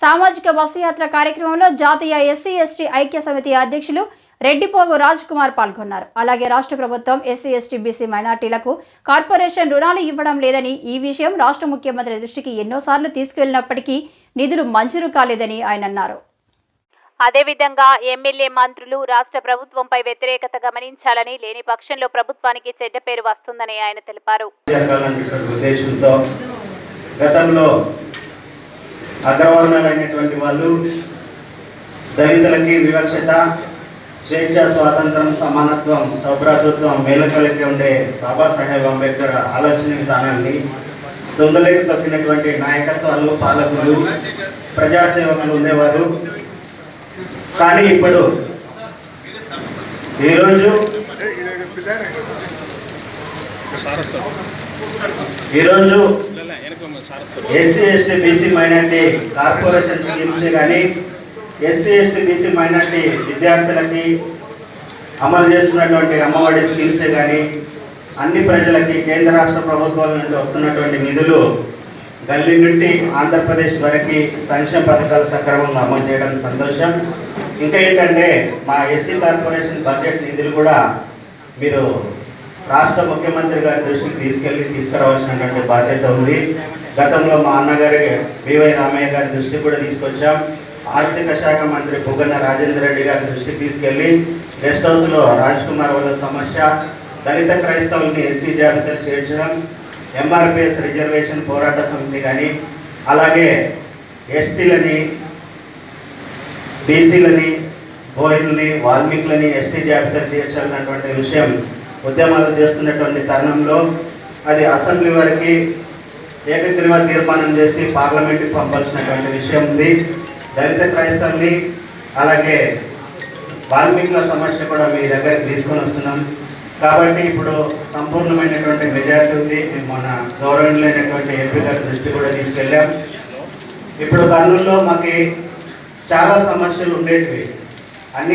సామాజిక బస్సు యాత్ర కార్యక్రమంలో జాతీయ ఎస్సీ ఎస్టీ ఐక్య సమితి అధ్యక్షులు రెడ్డిపోగు రాజ్ కుమార్ పాల్గొన్నారు. అలాగే రాష్ట్ర ప్రభుత్వం ఎస్సీ ఎస్టీ బీసీ మైనార్టీలకు కార్పొరేషన్ రుణాలు ఇవ్వడం లేదని ఈ విషయం రాష్ట్ర ముఖ్యమంత్రి దృష్టికి ఎన్నోసార్లు తీసుకెళ్ళినప్పటికీ నిధులు మంజూరు కాలేదని ఆయన అన్నారు. అదేవిధంగా ఎమ్మెల్యే మంత్రులు రాష్ట్ర ప్రభుత్వంపై వ్యతిరేకత గమనించాలని లేని పక్షంలో ప్రభుత్వానికి చెడ్డ పేరు వస్తుందని ఆయన తెలిపారు. గతంలో అగ్రవర్ణాలైనటువంటి వాళ్ళు దళితులకి వివక్షత స్వేచ్ఛ స్వాతంత్రం సమానత్వం సౌభ్రాతృత్వం మేలకలకి ఉండే బాబాసాహెబ్ అంబేద్కర్ ఆలోచన విధానాన్ని దొంగలేకి తప్పినటువంటి నాయకత్వాలు పాలకులు ప్రజాసేవకులు ఉండేవారు. కానీ ఇప్పుడు ఈరోజు ఈరోజు SC ST BC minority corporation schemes కానీ ఎస్సీ ఎస్టీ బీసీ మైనార్టీ విద్యార్థులకి అమలు చేస్తున్నటువంటి అమ్మఒడి స్కీమ్సే కానీ అన్ని ప్రజలకి కేంద్ర రాష్ట్ర ప్రభుత్వాల నుండి వస్తున్నటువంటి నిధులు గల్లీ నుండి ఆంధ్రప్రదేశ్ వరకు సంక్షేమ పథకాలు సక్రమంగా అమలు చేయడం సంతోషం. ఇంకా ఏంటంటే మా ఎస్సీ కార్పొరేషన్ బడ్జెట్ నిధులు కూడా మీరు రాష్ట్ర ముఖ్యమంత్రి గారి దృష్టికి తీసుకెళ్ళి తీసుకురావాల్సినటువంటి బాధ్యత ఉంది. గతంలో మా అన్నగారి బివై రామయ్య గారి దృష్టికి కూడా తీసుకొచ్చాం. ఆర్థిక శాఖ మంత్రి బుగ్గన రాజేంద్ర రెడ్డి గారి దృష్టికి తీసుకెళ్ళి గెస్ట్ హౌస్లో రాజ్ కుమార్ వాళ్ళ సమస్య దళిత క్రైస్తవుల్ని ఎస్సీ జాబితాలు చేర్చడం ఎంఆర్పిఎస్ రిజర్వేషన్ పోరాట సమితి కానీ అలాగే ఎస్టీలని బీసీలని బోయిల్ని వాల్మీకులని ఎస్టీ జాబితా చేర్చాలన్నటువంటి విషయం ఉద్యమాలు చేస్తున్నటువంటి తరుణంలో అది అసెంబ్లీ వరకు ఏకగ్రీవ తీర్మానం చేసి పార్లమెంట్కి పంపాల్సినటువంటి విషయం ఉంది. దళిత క్రైస్తవుని అలాగే వాల్మీకుల సమస్య కూడా మీ దగ్గరికి తీసుకొని వస్తున్నాం. కాబట్టి ఇప్పుడు సంపూర్ణమైనటువంటి మెజారిటీ ఉంది. మేము మన గౌరవనీయులైనటువంటి ఎంపీ గారి దృష్టి కూడా తీసుకెళ్ళాం. ఇప్పుడు కర్నూలులో మాకు చాలా సమస్యలు ఉండేటివి.